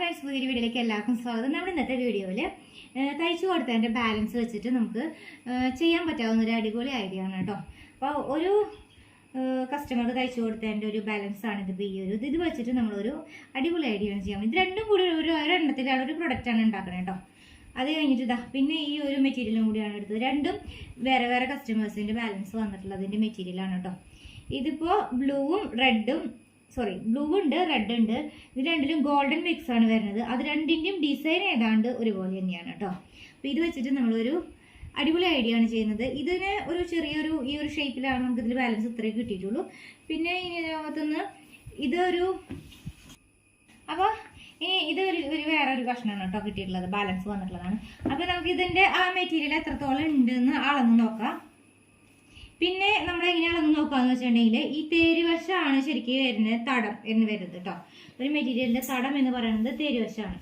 Friends പുതിയ വീഡിയോയിലേക്ക് എല്ലാവർക്കും സ്വാഗതം. നമ്മുടെ ഇന്നത്തെ വീഡിയോയിൽ തയ്ച്ചു കൊടുത്തതിന്റെ ബാലൻസ് വെച്ചിട്ട് നമുക്ക് ചെയ്യാൻ പറ്റാവുന്ന ഒരു അടിപൊളി ഐഡിയ ആണ് കേട്ടോ. അപ്പോൾ ഒരു കസ്റ്റമർക്ക് തയ്ച്ചു കൊടുത്തതിന്റെ ഒരു ബാലൻസ് ആണ് ഇതിപ്പോൾ ഈ ഒരു ഇത്. ഇത് വെച്ചിട്ട് നമ്മളൊരു അടിപൊളി ഐഡിയ ആണ് ചെയ്യാം ഇത് രണ്ടും കൂടി ഒരു ഒരെണ്ണത്തിലാണ് ഒരു പ്രൊഡക്റ്റാണ് ഉണ്ടാക്കുന്നത് കേട്ടോ. അത് കഴിഞ്ഞിട്ട് ഇതാ പിന്നെ ഈ ഒരു മെറ്റീരിയലും കൂടിയാണ് എടുത്തത്. രണ്ടും വേറെ വേറെ കസ്റ്റമേഴ്സിന്റെ ബാലൻസ് വന്നിട്ടുള്ളതിന്റെ മെറ്റീരിയലാണ് കേട്ടോ. ഇതിപ്പോൾ ബ്ലൂവും റെഡും സോറി ബ്ലൂ ഉണ്ട് റെഡ് ഉണ്ട്. ഇത് രണ്ടിലും ഗോൾഡൻ മിക്സ് ആണ് വരുന്നത്. അത് രണ്ടിന്റെയും ഡിസൈൻ ഏതാണ്ട് ഒരുപോലെ തന്നെയാണ് കേട്ടോ അപ്പോൾ ഇത് വെച്ചിട്ട് നമ്മളൊരു അടിപൊളി ഐഡിയ ആണ് ചെയ്യുന്നത്. ഇതിന് ഒരു ചെറിയൊരു ഈ ഒരു ഷേപ്പിലാണ് നമുക്ക് ഇതിൽ ബാലൻസ് ഇത്രയും കിട്ടിയിട്ടുള്ളൂ. പിന്നെ ഇനി ഇതിനകത്തുനിന്ന് ഇതൊരു അപ്പോൾ ഇനി ഇത് ഒരു ഒരു കഷ്ണമാണ് കേട്ടോ കിട്ടിയിട്ടുള്ളത്. ബാലൻസ് വന്നിട്ടുള്ളതാണ്. അപ്പോൾ നമുക്ക് ഇതിന്റെ ആ മെറ്റീരിയൽ എത്രത്തോളം ഉണ്ടെന്ന് അളന്ന് നോക്കാം. പിന്നെ നമ്മൾ എങ്ങനെ അളന്ന് നോക്കാന്ന് വെച്ചിട്ടുണ്ടെങ്കിൽ ഈ തേരുവശമാണ് ശരിക്കും വരുന്നത് തടം എന്ന് വരുന്നത് കേട്ടോ ഒരു മെറ്റീരിയലിന്റെ തടം എന്ന് പറയുന്നത് തേരുവശമാണ്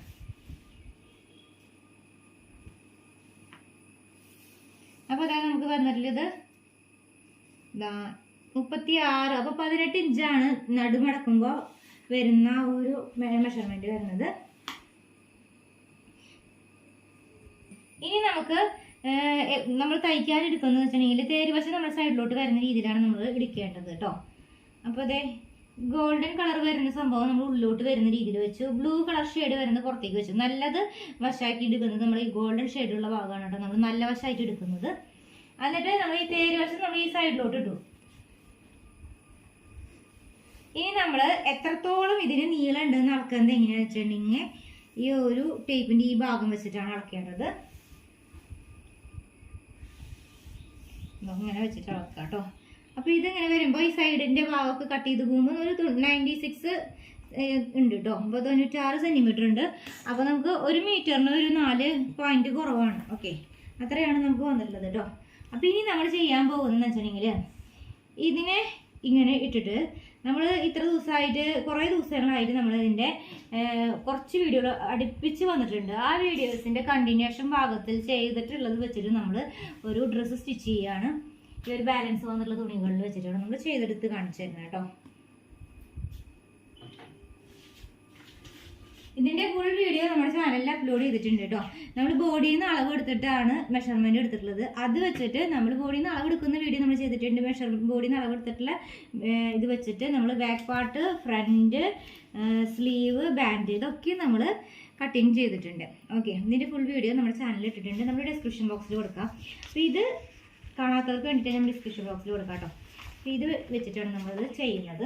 അപ്പോൾ അതാ നമുക്ക് വന്നിട്ടുള്ളത്. മുപ്പത്തി ആറ് അപ്പോൾ പതിനെട്ട് ഇഞ്ചാണ് നടുമടക്കുമ്പോൾ വരുന്ന ഒരു മെഷർമെന്റ് വരുന്നത്. ഇനി നമുക്ക് നമ്മൾ തയ്ക്കാൻ എടുക്കുന്നത് വെച്ചിട്ടുണ്ടെങ്കിൽ തേരുവശം നമ്മുടെ സൈഡിലോട്ട് വരുന്ന രീതിയിലാണ് നമ്മൾ എടുക്കേണ്ടത് കേട്ടോ. അപ്പോൾ അതെ ഗോൾഡൻ കളർ വരുന്ന സംഭവം നമ്മൾ ഉള്ളിലോട്ട് വരുന്ന രീതിയിൽ വെച്ചു. ബ്ലൂ കളർ ഷെയ്ഡ് വരുന്നത് പുറത്തേക്ക് വെച്ചു. നല്ലത് വശമാക്കി എടുക്കുന്നത് നമ്മൾ ഈ ഗോൾഡൻ ഷെയ്ഡുള്ള ഭാഗമാണ് കേട്ടോ നമ്മൾ നല്ല വശമായിട്ട് എടുക്കുന്നത്. എന്നിട്ട് നമ്മൾ ഈ തേര് വശം നമ്മൾ ഈ സൈഡിലോട്ട് ഇട്ടു. ഇനി നമ്മൾ എത്രത്തോളം ഇതിന് നീളം ഉണ്ടെന്ന് അളക്കുന്നത് എങ്ങനെയാണെന്ന് വെച്ചിട്ടുണ്ടെങ്കിൽ ഈ ഒരു ടേപ്പിന്റെ ഈ ഭാഗം വെച്ചിട്ടാണ് അളക്കേണ്ടത്. ദാ ഇങ്ങനെ വെച്ചിട്ട് അളക്കാം കേട്ടോ അപ്പോൾ ഇതിങ്ങനെ വരുമ്പോൾ ഈ സൈഡിന്റെ ഭാഗമൊക്കെ കട്ട് ചെയ്ത് പോകുമ്പോൾ ഒരു നയന്റി സിക്സ് ഉണ്ട് കേട്ടോ അപ്പോൾ തൊണ്ണൂറ്റാറ് സെന്റിമീറ്റർ ഉണ്ട്. അപ്പോൾ നമുക്ക് ഒരു മീറ്ററിന് ഒരു നാല് പോയിന്റ് കുറവാണ്. ഓക്കെ അത്രയാണ് നമുക്ക് വന്നിട്ടുള്ളത് കേട്ടോ അപ്പോൾ ഇനി നമ്മൾ ചെയ്യാൻ പോകുന്നതെന്ന് വെച്ചിട്ടുണ്ടെങ്കിൽ ഇതിനെ ഇങ്ങനെ ഇട്ടിട്ട് നമ്മൾ ഇത്ര ദിവസമായിട്ട് കുറേ ദിവസങ്ങളായിട്ട് നമ്മൾ ഇതിന്റെ കുറച്ച് വീഡിയോകൾ അടുപ്പിച്ച് വന്നിട്ടുണ്ട്. ആ വീഡിയോസിന്റെ കണ്ടിന്യൂഷൻ ഭാഗത്തിൽ ചെയ്തിട്ടുള്ളത് വെച്ചിട്ട് നമ്മൾ ഒരു ഡ്രസ്സ് സ്റ്റിച്ച് ചെയ്യുകയാണ് ഈ ഒരു ബാലൻസ് വന്നിട്ടുള്ള തുണികളിൽ വെച്ചിട്ടാണ് നമ്മൾ ചെയ്തെടുത്ത് കാണിച്ചു തരുന്നത് കേട്ടോ. ഇതിന്റെ ഫുൾ വീഡിയോ നമ്മുടെ ചാനലിൽ അപ്ലോഡ് ചെയ്തിട്ടുണ്ട് കേട്ടോ നമ്മൾ ബോഡിയിൽ നിന്ന് അളവ് എടുത്തിട്ടാണ് മെഷർമെന്റ് എടുത്തിട്ടുള്ളത്. അത് വെച്ചിട്ട് നമ്മൾ ബോഡിയിൽ നിന്ന് അളവ് എടുക്കുന്ന വീഡിയോ നമ്മൾ ചെയ്തിട്ടുണ്ട്. മെഷർ ബോഡിയിൽ നിന്ന് അളവ് എടുത്തിട്ടുള്ള ഇത് വെച്ചിട്ട് നമ്മൾ back part front sleeve band ഇതൊക്കെ നമ്മൾ കട്ടിങ് ചെയ്തിട്ടുണ്ട്. ഓക്കെ ഇതിന്റെ ഫുൾ വീഡിയോ നമ്മുടെ ചാനലിൽ ഇട്ടിട്ടുണ്ട്. നമ്മൾ ഡിസ്ക്രിപ്ഷൻ ബോക്സിൽ കൊടുക്കാം. അപ്പോൾ ഇത് കാണാത്തവർക്ക് വേണ്ടിയിട്ട് നമ്മൾ ഡിസ്ക്രിപ്ഷൻ ബോക്സിൽ കൊടുക്കാം കേട്ടോ അപ്പോൾ ഇത് വെച്ചിട്ടാണ് നമ്മളത് ചെയ്യുന്നത്.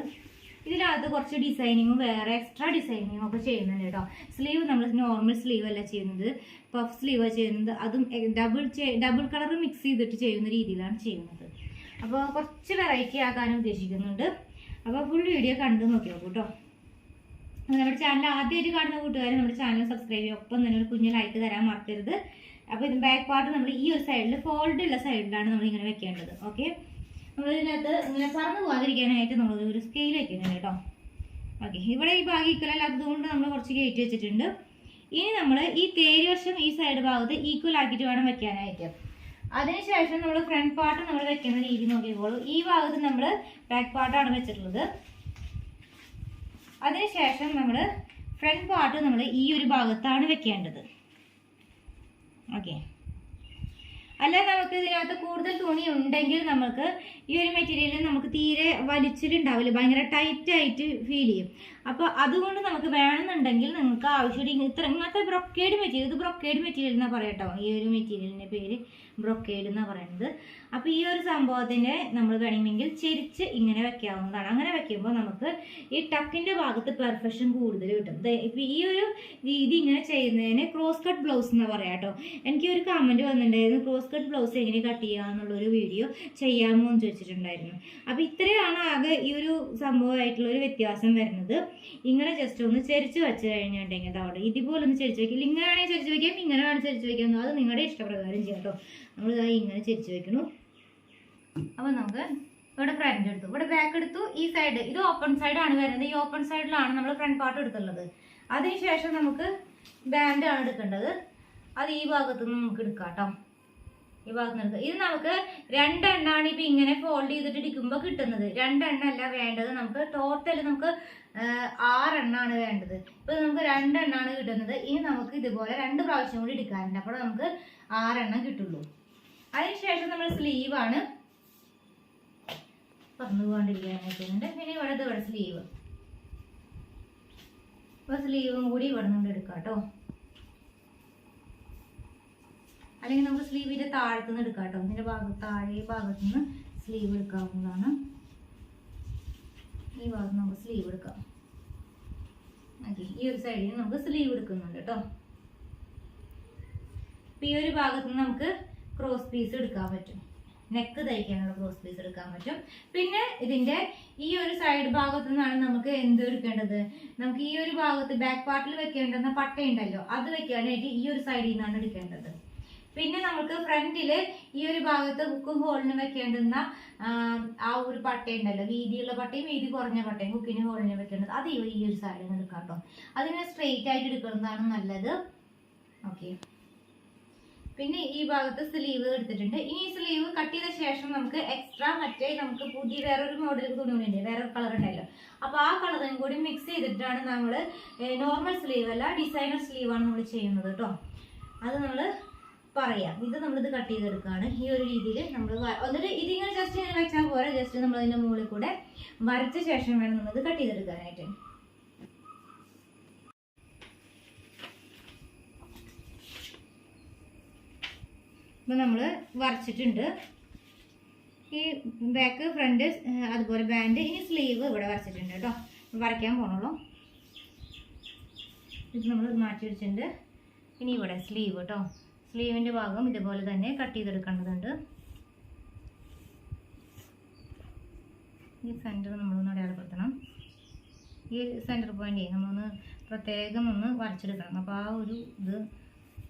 ഇതിനകത്ത് കുറച്ച് ഡിസൈനിങ്ങും വേറെ എക്സ്ട്രാ ഡിസൈനിങ്ങും ഒക്കെ ചെയ്യുന്നുണ്ട് കേട്ടോ. സ്ലീവ് നമ്മൾ നോർമൽ സ്ലീവ് അല്ല ചെയ്യുന്നത്. പഫ് സ്ലീവ് ചെയ്യുന്നത്. അതും ഡബിൾ ഡബിൾ കളർ മിക്സ് ചെയ്തിട്ട് ചെയ്യുന്ന രീതിയിലാണ് ചെയ്യുന്നത്. അപ്പോൾ കുറച്ച് വെറൈറ്റി ആക്കാനും ഉദ്ദേശിക്കുന്നുണ്ട്. അപ്പോൾ ഫുൾ വീഡിയോ കണ്ടു നോക്കി നോക്കൂ കേട്ടോ നമ്മുടെ ചാനൽ ആദ്യമായിട്ട് കാണുന്ന കൂട്ടുകാർ നമ്മുടെ ചാനൽ സബ്സ്ക്രൈബ് ചെയ്യും ഒപ്പം തന്നെ ഒരു കുഞ്ഞു ലൈക്ക് തരാൻ മറക്കരുത്. അപ്പോൾ ഇത് ബാക്ക് പാർട്ട് നമ്മൾ ഈ ഒരു സൈഡിൽ ഫോൾഡ് സൈഡിലാണ് നമ്മൾ ഇങ്ങനെ വെക്കേണ്ടത്. ഓക്കെ നമ്മൾ ഇതിനകത്ത് ഇങ്ങനെ പറന്ന് പോകാതിരിക്കാനായിട്ട് നമ്മൾ ഒരു സ്കെയിൽ വെക്കുന്നുണ്ട് കേട്ടോ. ഓക്കെ ഇവിടെ ഈ ഭാഗം ഈക്വൽ അല്ലാത്തത് കൊണ്ട് നമ്മൾ കുറച്ച് കയറ്റി വെച്ചിട്ടുണ്ട്. ഇനി നമ്മൾ ഈ തേര് വശം ഈ സൈഡ് ഭാഗത്ത് ഈക്വൽ ആക്കിയിട്ട് വേണം വെക്കാനായിട്ട്. അതിനുശേഷം നമ്മൾ ഫ്രണ്ട് പാർട്ട് നമ്മൾ വെക്കുന്ന രീതി നോക്കിക്കോളൂ. ഈ ഭാഗത്ത് നമ്മൾ ബാക്ക് പാർട്ടാണ് വെച്ചിട്ടുള്ളത്. അതിനുശേഷം നമ്മൾ ഫ്രണ്ട് പാർട്ട് നമ്മൾ ഈ ഒരു ഭാഗത്താണ് വെക്കേണ്ടത്. ഓക്കെ അല്ല നമുക്ക് ഇതിനകത്ത് കൂടുതൽ തുണി ഉണ്ടെങ്കിൽ നമുക്ക് ഈ ഒരു മെറ്റീരിയൽ നമുക്ക് തീരെ വലിച്ചിലുണ്ടാവില്ല. ഭയങ്കര ടൈറ്റ് ആയിട്ട് ഫീൽ ചെയ്യും. അപ്പോൾ അതുകൊണ്ട് നമുക്ക് വേണമെന്നുണ്ടെങ്കിൽ നിങ്ങൾക്ക് ആവശ്യം ഇത്ര ഇങ്ങനത്തെ ബ്രൊക്കേഡ് മെറ്റീരിയൽ ഇത് ബ്രൊക്കേഡ് മെറ്റീരിയൽ എന്നാണ് പറയട്ടോ ഈ ഒരു മെറ്റീരിയലിന്റെ പേര് ബ്രൊക്കേഡ് എന്നാണ് പറയുന്നത് അപ്പോൾ ഈ ഒരു സംഭവത്തിനെ നമ്മൾ വേണമെങ്കിൽ ചെരിച്ച് ഇങ്ങനെ വെക്കാവുന്നതാണ്. അങ്ങനെ വെക്കുമ്പോൾ നമുക്ക് ഈ ടക്കിന്റെ ഭാഗത്ത് പെർഫെക്ഷൻ കൂടുതൽ കിട്ടും. ദേ ഇപ്പം ഈ ഒരു രീതി ഇങ്ങനെ ചെയ്യുന്നതിന് ക്രോസ് കട്ട് ബ്ലൗസ് എന്ന് പറയാം കേട്ടോ എനിക്ക് ഒരു കമന്റ് വന്നിട്ടുണ്ടായിരുന്നു ക്രോസ് കട്ട് ബ്ലൗസ് എങ്ങനെ കട്ട് ചെയ്യാന്നുള്ളൊരു വീഡിയോ ചെയ്യാമോ എന്ന് ചോദിച്ചിട്ടുണ്ടായിരുന്നു. അപ്പോൾ ഇത്രയാണ് ആകെ ഈ ഒരു സംഭവമായിട്ടുള്ള ഒരു വ്യത്യാസം വരുന്നത്. ഇങ്ങനെ ജസ്റ്റ് ഒന്ന് ചരിച്ച് വെച്ച് കഴിഞ്ഞിട്ടുണ്ടെങ്കിൽ അവിടെ ഇതുപോലെ ഒന്ന് ചരിച്ച് വയ്ക്കും ഇങ്ങനെ വേണമെങ്കിൽ ചരിച്ച് വെക്കാം ഇങ്ങനെ വേണമെങ്കിൽ ചരിച്ച് വയ്ക്കാം അത് നിങ്ങളുടെ ഇഷ്ടപ്രകാരം ചെയ്യാം കേട്ടോ. നമ്മളിതാ ഇങ്ങനെ ചരിച്ച് വെക്കണം. അപ്പോൾ നമുക്ക് ഇവിടെ ഫ്രണ്ട് എടുത്തു. ഇവിടെ ബാക്ക് എടുത്തു ഈ സൈഡ് ഇത് ഓപ്പൺ സൈഡാണ് വരുന്നത്. ഈ ഓപ്പൺ സൈഡിലാണ് നമ്മൾ ഫ്രണ്ട് പാർട്ട് എടുത്തുള്ളത്. അതിനുശേഷം നമുക്ക് ബാൻഡാണ് എടുക്കേണ്ടത്. അത് ഈ ഭാഗത്ത് നിന്ന് നമുക്ക് എടുക്കാം കേട്ടോ. ഈ ഭാഗത്ത് ഇത് നമുക്ക് രണ്ടെണ്ണാണ് ഇപ്പൊ ഇങ്ങനെ ഫോൾഡ് ചെയ്തിട്ട് ഇടിക്കുമ്പോൾ കിട്ടുന്നത്. രണ്ടെണ്ണം അല്ല വേണ്ടത്. നമുക്ക് ടോട്ടൽ നമുക്ക് ആറെണ്ണാണ് വേണ്ടത്. ഇപ്പൊ നമുക്ക് രണ്ടെണ്ണാണ് കിട്ടുന്നത്. ഇനി നമുക്ക് ഇതുപോലെ രണ്ട് പ്രാവശ്യം കൂടി എടുക്കാറുണ്ട് അപ്പോൾ നമുക്ക് ആറെണ്ണം കിട്ടുള്ളൂ. അതിനുശേഷം നമ്മൾ സ്ലീവ് ആണ് പറഞ്ഞു പോകാണ്ടിരിക്കാനായിട്ടുണ്ട് പിന്നെ ഇവിടെ ഇവിടെ സ്ലീവ് അപ്പോൾ സ്ലീവും കൂടി ഇവിടെ നിന്ന് എടുക്കാം കേട്ടോ. അല്ലെങ്കിൽ നമുക്ക് സ്ലീവിന്റെ താഴത്തു നിന്ന് എടുക്കാം കേട്ടോ ഇതിന്റെ ഭാഗത്ത് താഴെ ഭാഗത്തു നിന്ന് സ്ലീവ് എടുക്കാവുന്നതാണ്. ഈ ഭാഗത്ത് നമുക്ക് സ്ലീവ് എടുക്കാം. ഓക്കെ ഈ ഒരു സൈഡിൽ നമുക്ക് സ്ലീവ് എടുക്കുന്നുണ്ട് കേട്ടോ ഇപ്പൊ ഈ ഒരു ഭാഗത്ത് നിന്ന് നമുക്ക് ക്രോസ് പീസ് എടുക്കാൻ പറ്റും. നെക്ക് തയ്ക്കാനുള്ള ക്രോസ് പീസ് എടുക്കാൻ പറ്റും. പിന്നെ ഇതിന്റെ ഈ ഒരു സൈഡ് ഭാഗത്തു നിന്നാണ് നമുക്ക് എന്ത് എടുക്കേണ്ടത്? നമുക്ക് ഈ ഒരു ഭാഗത്ത് ബാക്ക് പാർട്ടിൽ വെക്കേണ്ടുന്ന പട്ടയുണ്ടല്ലോ അത് വെക്കാനായിട്ട് ഈ ഒരു സൈഡിൽ നിന്നാണ് എടുക്കേണ്ടത്. പിന്നെ നമുക്ക് ഫ്രണ്ടിൽ ഈ ഒരു ഭാഗത്ത് ഹുക്കും ഹോളിനും വെക്കേണ്ടുന്ന ആ, ഒരു പട്ടയുണ്ടല്ലോ വീതിയുള്ള പട്ടയും വീതി കുറഞ്ഞ പട്ടയും ഹുക്കിന് ഹോളിനും വെക്കേണ്ടത്. അത് ഈ ഒരു സൈഡിൽ നിന്ന് അതിനെ സ്ട്രെയിറ്റ് ആയിട്ട് എടുക്കുന്നതാണ് നല്ലത്. ഓക്കെ പിന്നെ ഈ ഭാഗത്ത് സ്ലീവ് എടുത്തിട്ടുണ്ട്. ഇനി ഈ സ്ലീവ് കട്ട് ചെയ്ത ശേഷം നമുക്ക് എക്സ്ട്രാ മറ്റേ നമുക്ക് പുതിയ വേറൊരു മോഡൽ തുണി ഉണ്ട് വേറെ കളർ ഉണ്ടല്ലോ. അപ്പൊ ആ കളറും കൂടി മിക്സ് ചെയ്തിട്ടാണ് നമ്മൾ നോർമൽ സ്ലീവ് അല്ല ഡിസൈനർ സ്ലീവ് ആണ് നമ്മൾ ചെയ്യുന്നത് കേട്ടോ അത് നമ്മൾ പറയാം. ഇത് നമ്മളിത് കട്ട് ചെയ്തെടുക്കുകയാണ് ഈ ഒരു രീതിയിൽ നമ്മൾ എന്നിട്ട് ഇതിങ്ങനെ ജസ്റ്റ് ഇങ്ങനെ വെച്ചാൽ പോരാ. ജസ്റ്റ് നമ്മൾ അതിന്റെ മുകളിൽ കൂടെ വരച്ച ശേഷം വേണം നമ്മളിത് കട്ട് ചെയ്തെടുക്കാനായിട്ട്. ഇപ്പം നമ്മൾ വരച്ചിട്ടുണ്ട്. ഈ ബാക്ക് ഫ്രണ്ട് അതുപോലെ ബാൻഡ് ഈ സ്ലീവ് ഇവിടെ വരച്ചിട്ടുണ്ട് കേട്ടോ. വരയ്ക്കാൻ പോണുള്ളൂ. ഇത് നമ്മൾ മാറ്റി വെച്ചിട്ടുണ്ട്. ഇനി ഇവിടെ സ്ലീവ് കേട്ടോ. സ്ലീവിന്റെ ഭാഗം ഇതുപോലെ തന്നെ കട്ട് ചെയ്തെടുക്കേണ്ടതുണ്ട്. ഈ സെന്റർ നമ്മളൊന്ന് അടയാളപ്പെടുത്തണം. ഈ സെന്റർ പോയിന്റ് നമ്മളൊന്ന് പ്രത്യേകം ഒന്ന് വരച്ചെടുക്കണം. അപ്പോൾ ആ ഒരു ഇത്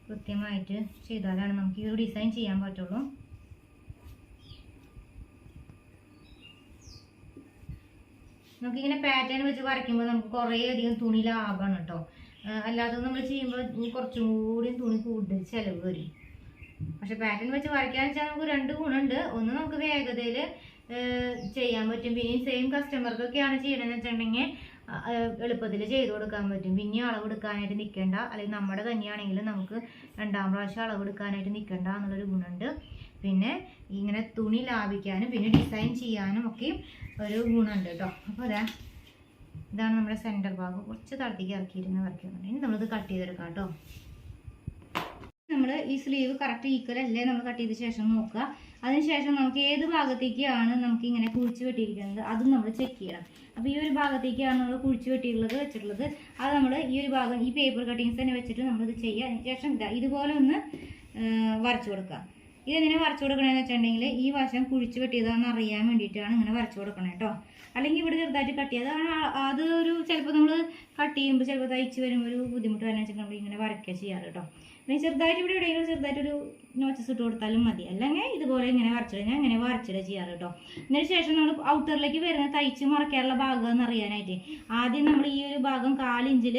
കൃത്യമായിട്ട് ചെയ്താലാണ് നമുക്ക് ഈ ഒരു ഡിസൈൻ ചെയ്യാൻ പറ്റുള്ളൂ. നമുക്കിങ്ങനെ പാറ്റേൺ വെച്ച് വരയ്ക്കുമ്പോൾ നമുക്ക് കുറേ അധികം തുണി ലാഭമാണ് കേട്ടോ അല്ലാതെ നമ്മൾ ചെയ്യുമ്പോൾ കുറച്ചും കൂടി തുണി കൂടുതൽ ചിലവ് വരും. പക്ഷെ പാറ്റേൺ വെച്ച് വരയ്ക്കാന്ന് വെച്ചാൽ നമുക്ക് രണ്ട് ഗുണമുണ്ട്. ഒന്ന് നമുക്ക് വേഗതയിൽ ചെയ്യാൻ പറ്റും. പിന്നെ സെയിം കസ്റ്റമർക്കൊക്കെയാണ് ചെയ്യണമെന്ന് വെച്ചിട്ടുണ്ടെങ്കിൽ എളുപ്പത്തിൽ ചെയ്ത് കൊടുക്കാൻ പറ്റും. പിന്നെ അളവ് എടുക്കാനായിട്ട് നിൽക്കണ്ട അല്ലെങ്കിൽ നമ്മുടെ തന്നെയാണെങ്കിലും നമുക്ക് രണ്ടാം പ്രാവശ്യം അളവ് എടുക്കാനായിട്ട് നിൽക്കണ്ട എന്നുള്ളൊരു ഗുണമുണ്ട്. പിന്നെ ഇങ്ങനെ തുണി ലാഭിക്കാനും പിന്നെ ഡിസൈൻ ചെയ്യാനും ഒക്കെ ഒരു ഗുണമുണ്ട് കേട്ടോ. അപ്പോൾ അതാ. ഇതാണ് നമ്മുടെ സെന്റർ ഭാഗം. കുറച്ച് താഴത്തേക്ക് ഇറക്കിയിരുന്ന് വരയ്ക്കുന്നുണ്ട് ഇനി നമ്മളിത് കട്ട് ചെയ്തെടുക്കാം കേട്ടോ. നമ്മൾ ഈ സ്ലീവ് കറക്റ്റ് ഈക്വൽ അല്ലേ നമ്മൾ കട്ട് ചെയ്ത ശേഷം നോക്കുക. അതിനുശേഷം നമുക്ക് ഏത് ഭാഗത്തേക്കാണ് നമുക്ക് ഇങ്ങനെ കുഴിച്ച് വെട്ടിയിരിക്കുന്നത്? അതും നമ്മൾ ചെക്ക് ചെയ്യണം. അപ്പോൾ ഈ ഒരു ഭാഗത്തേക്കാണ് നമ്മൾ കുഴിച്ച് വെട്ടിയിട്ടുള്ളത് വെച്ചിട്ടുള്ളത്. അത് നമ്മൾ ഈ ഒരു ഭാഗം ഈ പേപ്പർ കട്ടിങ്സ് തന്നെ വെച്ചിട്ട് നമ്മളിത് ചെയ്യുക. അതിനുശേഷം ഇതാ ഇതുപോലെ ഒന്ന് വരച്ചു കൊടുക്കുക. ഇതെങ്ങനെ വരച്ചു കൊടുക്കണമെന്ന് വെച്ചിട്ടുണ്ടെങ്കിൽ ഈ വശം കുഴിച്ച് വെട്ടിയതാണെന്ന് അറിയാൻ വേണ്ടിയിട്ടാണ് ഇങ്ങനെ വരച്ചു കൊടുക്കണം കേട്ടോ അല്ലെങ്കിൽ ഇവിടെ ചെറുതായിട്ട് കട്ട് അതാണ് അത് ഒരു ചിലപ്പോൾ നമ്മൾ കട്ട് ചെയ്യുമ്പോൾ ചിലപ്പോൾ തയ്ച്ച് വരുമ്പോൾ ഒരു ബുദ്ധിമുട്ട് വരാൻ വെച്ചിട്ടുണ്ടെങ്കിൽ ഇങ്ങനെ വരയ്ക്കുക ചെയ്യാറ് കേട്ടോ പിന്നെ ചെറുതായിട്ട് ഇവിടെ എവിടെയെങ്കിലും ചെറുതായിട്ടൊരു നോച്ചസ് ഇട്ട് കൊടുത്താലും മതി. അല്ലെങ്കിൽ ഇതുപോലെ ഇങ്ങനെ വരച്ചിടുക ഞാൻ ഇങ്ങനെ വരച്ചിടുക ചെയ്യാറ് കേട്ടോ അതിന് ശേഷം നമ്മൾ ഔട്ടറിലേക്ക് വരുന്ന തയ്ച്ച് മറക്കാനുള്ള ഭാഗം എന്ന് അറിയാനായിട്ട്. ആദ്യം നമ്മൾ ഈ ഒരു ഭാഗം കാലിഞ്ചിൽ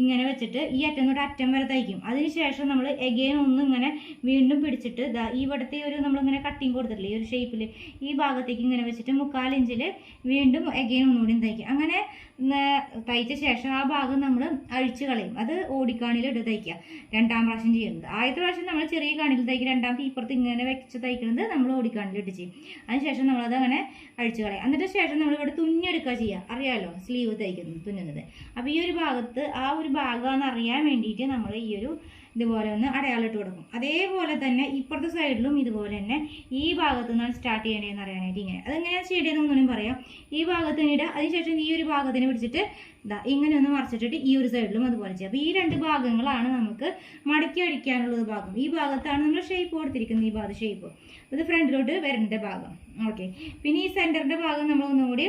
ഇങ്ങനെ വെച്ചിട്ട് ഈ അറ്റം തൊട്ട് അറ്റം വരെ തയ്ക്കും. അതിനുശേഷം നമ്മൾ എഗെയിൻ ഒന്ന് ഇങ്ങനെ വീണ്ടും പിടിച്ചിട്ട് ഈ ഇവിടുത്തെ ഒരു നമ്മളിങ്ങനെ കട്ടിങ് കൊടുത്തിട്ടില്ലേ ഈ ഒരു ഷേപ്പിൽ ഈ ഭാഗത്തേക്ക് ഇങ്ങനെ വെച്ചിട്ട് മുക്കാൽ ഇഞ്ചിൽ വീണ്ടും എഗെയിൻ ഒന്നുകൂടി തയ്ക്കും. അങ്ങനെ തയ്ച്ച ശേഷം ആ ഭാഗം നമ്മൾ അഴിച്ച് കളയും. അത് ഓടിക്കാണിയിൽ ഇട്ട് തയ്ക്കുക. രണ്ടാം പ്രാവശ്യം ചെയ്യുന്നത്. ആദ്യത്തെ പ്രാവശ്യം നമ്മൾ ചെറിയ കാണിയിൽ തയ്ക്കും. രണ്ടാമത്തെ ഇപ്പുറത്ത് ഇങ്ങനെ വെച്ച് തയ്ക്കുന്നത് നമ്മൾ ഓടിക്കാണിൽ ഇട്ട് ചെയ്യും. അതിനുശേഷം നമ്മളത് അങ്ങനെ അഴിച്ച് കളയും. എന്നിട്ട് ശേഷം നമ്മളിവിടെ തുന്നിയെടുക്കുക ചെയ്യുക അറിയാമല്ലോ സ്ലീവ് തയ്ക്കുന്നത് തുന്നുന്നത്. അപ്പോൾ ഈ ഒരു ഭാഗത്ത് ആ ഒരു ഭാഗമാണെന്ന് അറിയാൻ വേണ്ടിയിട്ട് നമ്മൾ ഈ ഒരു ഇതുപോലെ ഒന്ന് അടയാളിട്ട് കൊടുക്കും. അതേപോലെ തന്നെ ഇപ്പുറത്തെ സൈഡിലും ഇതുപോലെ തന്നെ ഈ ഭാഗത്ത് നിന്നാണ് സ്റ്റാർട്ട് ചെയ്യേണ്ടതെന്ന് അറിയാനായിട്ട് ഇങ്ങനെ. അതെങ്ങനെയാണ് ചെയ്യേണ്ടതെന്ന് ഒന്നും പറയാം. ഈ ഭാഗത്ത് ഇടുക അതിനുശേഷം ഈ ഒരു ഭാഗത്തിന് പിടിച്ചിട്ട് ഇതാ ഇങ്ങനെ ഒന്ന് മറിച്ചിട്ടിട്ട് ഈ ഒരു സൈഡിലും അതുപോലെ ചെയ്യാം. അപ്പോൾ ഈ രണ്ട് ഭാഗങ്ങളാണ് നമുക്ക് മടക്കി അടിക്കാനുള്ളത് ഭാഗം. ഈ ഭാഗത്താണ് നമ്മൾ ഷേപ്പ് കൊടുത്തിരിക്കുന്നത്. ഈ ഭാഗത്ത് ഷേപ്പ് ഇത് ഫ്രണ്ടിലോട്ട് വരേണ്ട ഭാഗം. ഓക്കെ പിന്നെ ഈ സെന്ററിന്റെ ഭാഗം നമ്മൾ ഒന്നുകൂടി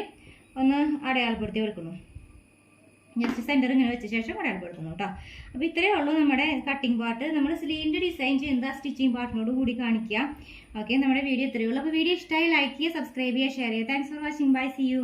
ഒന്ന് അടയാളപ്പെടുത്തി കൊടുക്കുന്നു. ജസ്റ്റ് സെന്റർ ഇങ്ങനെ വെച്ച ശേഷം അടയാളപ്പെടുത്തുന്നു കേട്ടോ അപ്പോൾ ഇത്രയേ ഉള്ളൂ നമ്മുടെ കട്ടിംഗ് പാർട്ട് നമ്മൾ സ്ലീവിന്റെ ഡിസൈൻ ചെയ്യുന്നത് ആ സ്റ്റിച്ചിങ് പാർട്ടിനോട് കൂടി കാണിക്കുക ഓക്കെ നമ്മുടെ വീഡിയോ ഇത്രയേ ഉള്ളൂ. അപ്പോൾ വീഡിയോ ഇഷ്ടമായി ലൈക്ക് ചെയ്യുക സബ്സ്ക്രൈബ് ചെയ്യുക ഷെയർ ചെയ്യുക. Thanks for watching bye see you